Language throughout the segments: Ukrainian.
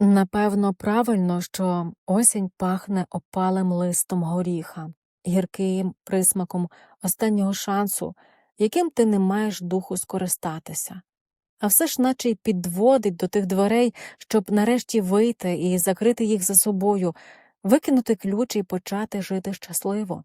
Напевно, правильно, що осінь пахне опалим листом горіха, гірким присмаком останнього шансу, яким ти не маєш духу скористатися. А все ж наче й підводить до тих дверей, щоб нарешті вийти і закрити їх за собою, викинути ключ і почати жити щасливо.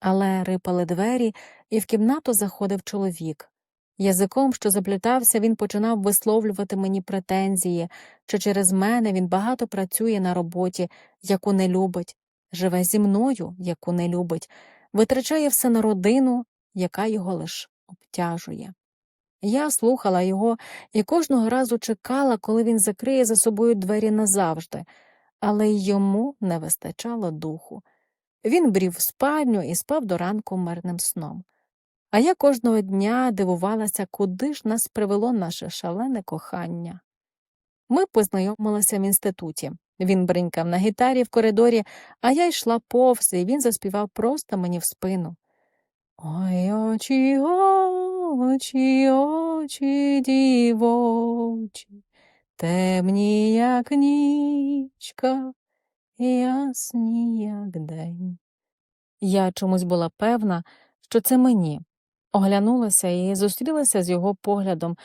Але рипали двері, і в кімнату заходив чоловік. Язиком, що заплітався, він починав висловлювати мені претензії, що через мене він багато працює на роботі, яку не любить, живе зі мною, яку не любить, витрачає все на родину, яка його лиш обтяжує. Я слухала його і кожного разу чекала, коли він закриє за собою двері назавжди, але йому не вистачало духу. Він брів в спальню і спав до ранку мирним сном. А я кожного дня дивувалася, куди ж нас привело наше шалене кохання. Ми познайомилися в інституті. Він бринькав на гітарі в коридорі, а я йшла повз, і він заспівав просто мені в спину. Ой, очі, очі, очі дівочі, темні, як нічка, ясні, як день. Я чомусь була певна, що це мені. Оглянулася і зустрілася з його поглядом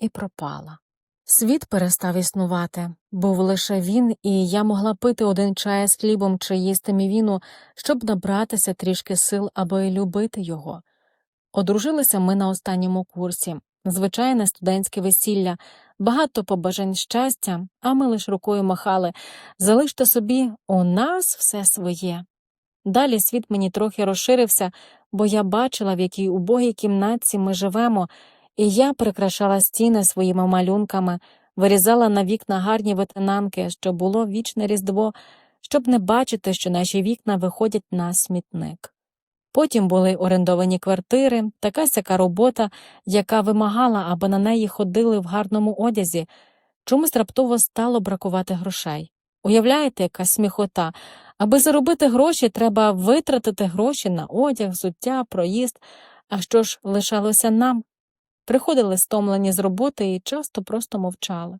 і пропала. Світ перестав існувати, був лише він, і я могла пити один чай з хлібом чи їсти мівіну, щоб набратися трішки сил, аби любити його. Одружилися ми на останньому курсі, звичайне студентське весілля, багато побажань щастя, а ми лиш рукою махали залиште собі, у нас все своє. Далі світ мені трохи розширився, бо я бачила, в якій убогій кімнатці ми живемо, і я прикрашала стіни своїми малюнками, вирізала на вікна гарні ветенанки, що було вічне різдво, щоб не бачити, що наші вікна виходять на смітник. Потім були орендовані квартири, така сяка робота, яка вимагала, аби на неї ходили в гарному одязі. Чомусь раптово стало бракувати грошей. Уявляєте, яка сміхота? Аби заробити гроші, треба витратити гроші на одяг, взуття, проїзд. А що ж лишалося нам? Приходили стомлені з роботи і часто просто мовчали.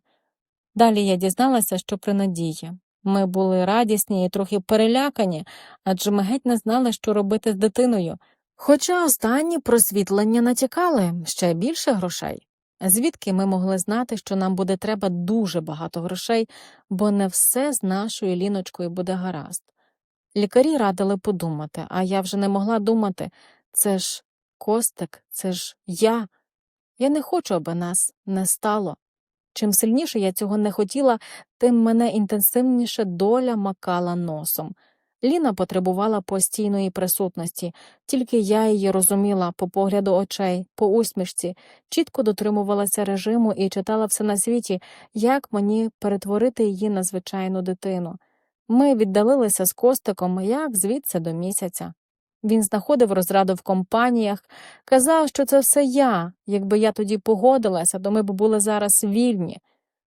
Далі я дізналася, що при надії. Ми були радісні і трохи перелякані, адже ми геть не знали, що робити з дитиною. Хоча останні просвітлення натякали ще більше грошей. Звідки ми могли знати, що нам буде треба дуже багато грошей, бо не все з нашою ліночкою буде гаразд. Лікарі радили подумати, а я вже не могла думати це ж Костик, це ж я. Я не хочу, аби нас не стало. Чим сильніше я цього не хотіла, тим мене інтенсивніше доля макала носом. Ліна потребувала постійної присутності, тільки я її розуміла по погляду очей, по усмішці, чітко дотримувалася режиму і читала все на світі, як мені перетворити її на звичайну дитину. Ми віддалилися з Костиком, як звідси до місяця. Він знаходив розраду в компаніях, казав, що це все я. Якби я тоді погодилася, то ми б були зараз вільні.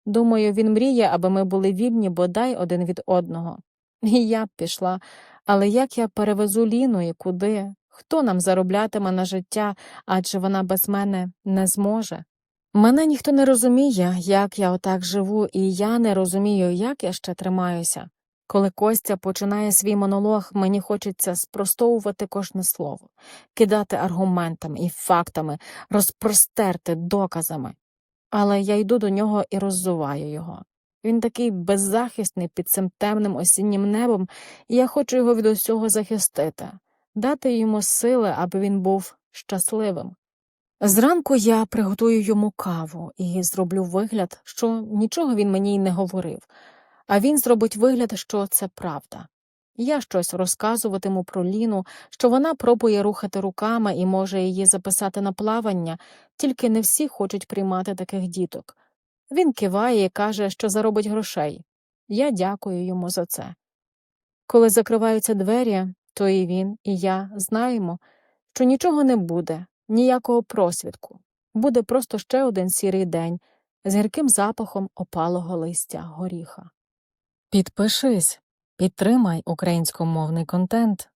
Думаю, він мріє, аби ми були вільні бодай один від одного. І я б пішла, але як я перевезу Ліну і куди? Хто нам зароблятиме на життя, адже вона без мене не зможе? Мене ніхто не розуміє, як я отак живу, і я не розумію, як я ще тримаюся. Коли Костя починає свій монолог, мені хочеться спростовувати кожне слово, кидати аргументами і фактами, розпростерти доказами. Але я йду до нього і роззуваю його. Він такий беззахисний під цим темним осіннім небом, і я хочу його від усього захистити, дати йому сили, аби він був щасливим. Зранку я приготую йому каву і зроблю вигляд, що нічого він мені й не говорив, а він зробить вигляд, що це правда. Я щось розказуватиму про Ліну, що вона пробує рухати руками і може її записати на плавання, тільки не всі хочуть приймати таких діток. Він киває і каже, що заробить грошей. Я дякую йому за це. Коли закриваються двері, то і він, і я знаємо, що нічого не буде, ніякого просвідку. Буде просто ще один сірий день з гірким запахом опалого листя горіха. Підпишись, підтримай українськомовний контент.